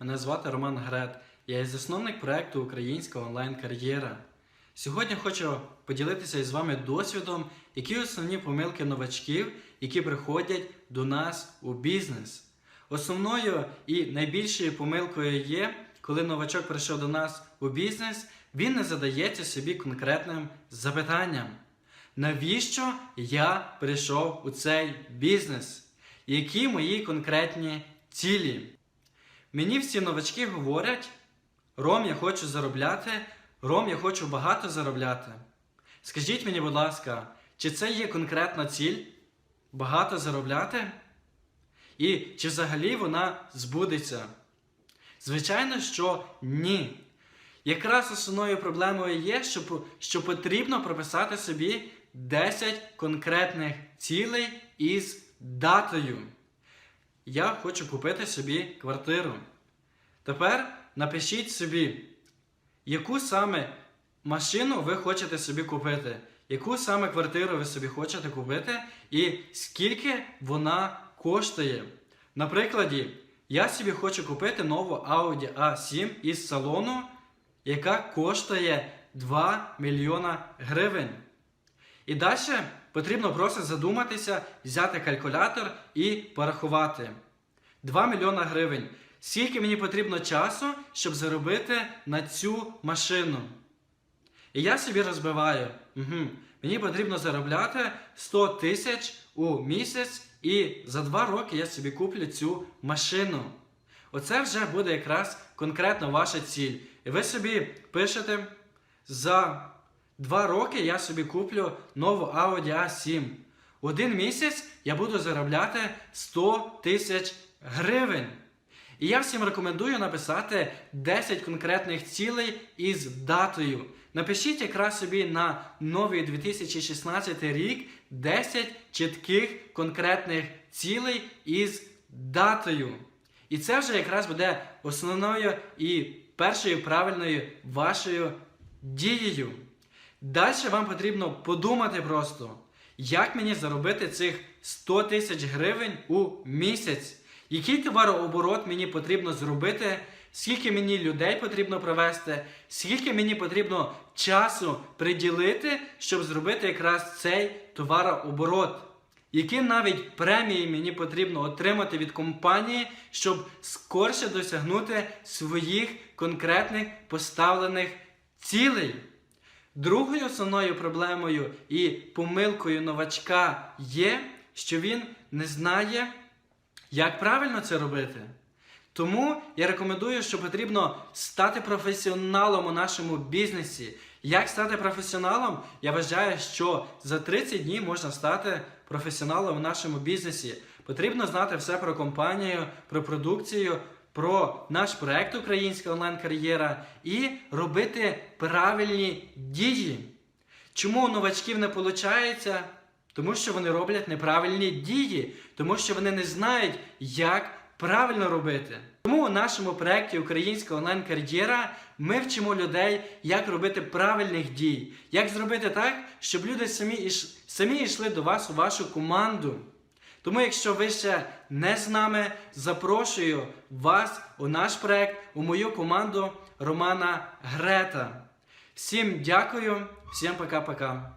Мене звати Роман Грет. Я є засновник проекту Українська онлайн-кар'єра. Сьогодні хочу поділитися із вами досвідом, які основні помилки новачків, які приходять до нас у бізнес. Основною і найбільшою помилкою є, коли новачок прийшов до нас у бізнес, він не задається собі конкретним запитанням. Навіщо я прийшов у цей бізнес? Які мої конкретні цілі? Мені всі новачки говорять: Ром, я хочу заробляти, Ром, я хочу багато заробляти. Скажіть мені, будь ласка, чи це є конкретна ціль? Багато заробляти? І чи взагалі вона збудеться? Звичайно, що ні. Якраз основною проблемою є, що, що потрібно прописати собі 10 конкретних цілей із датою. Я хочу купити собі квартиру. Тепер напишіть собі, яку саме машину ви хочете собі купити, яку саме квартиру ви собі хочете купити, і скільки вона коштує. Наприклад, я собі хочу купити нову Audi A7 із салону, яка коштує 2 мільйона гривень. І далі потрібно просто задуматися, взяти калькулятор і порахувати. 2 мільйона гривень. Скільки мені потрібно часу, щоб заробити на цю машину? І я собі розбиваю. Угу. Мені потрібно заробляти 100 тисяч у місяць, і за 2 роки я собі куплю цю машину. Оце вже буде якраз конкретно ваша ціль. І ви собі пишете за Два роки я собі куплю нову Audi A7. Один місяць я буду заробляти 100 тисяч гривень. І я всім рекомендую написати 10 конкретних цілей із датою. Напишіть якраз собі на новий 2016 рік 10 чітких конкретних цілей із датою. І це вже якраз буде основною і першою правильною вашою дією. Далі вам потрібно подумати просто, як мені заробити цих 100 тисяч гривень у місяць, який товарооборот мені потрібно зробити, скільки мені людей потрібно провести, скільки мені потрібно часу приділити, щоб зробити якраз цей товарооборот. Які навіть премії мені потрібно отримати від компанії, щоб скорше досягнути своїх конкретних поставлених цілей. Другою основною проблемою і помилкою новачка є, що він не знає, як правильно це робити. Тому я рекомендую, що потрібно стати професіоналом у нашому бізнесі. Як стати професіоналом? Я вважаю, що за 30 днів можна стати професіоналом у нашому бізнесі. Потрібно знати все про компанію, про продукцію, про наш проект Українська онлайн-кар'єра і робити правильні дії. Чому у новачків не виходить? Тому що вони роблять неправильні дії, тому що вони не знають, як правильно робити. Тому у нашому проєкті Українська онлайн-кар'єра ми вчимо людей, як робити правильних дій, як зробити так, щоб люди самі, самі йшли до вас у вашу команду. Тому, якщо ви ще не з нами, запрошую вас у наш проект, у мою команду Романа Грета. Всім дякую, всім пока-пока.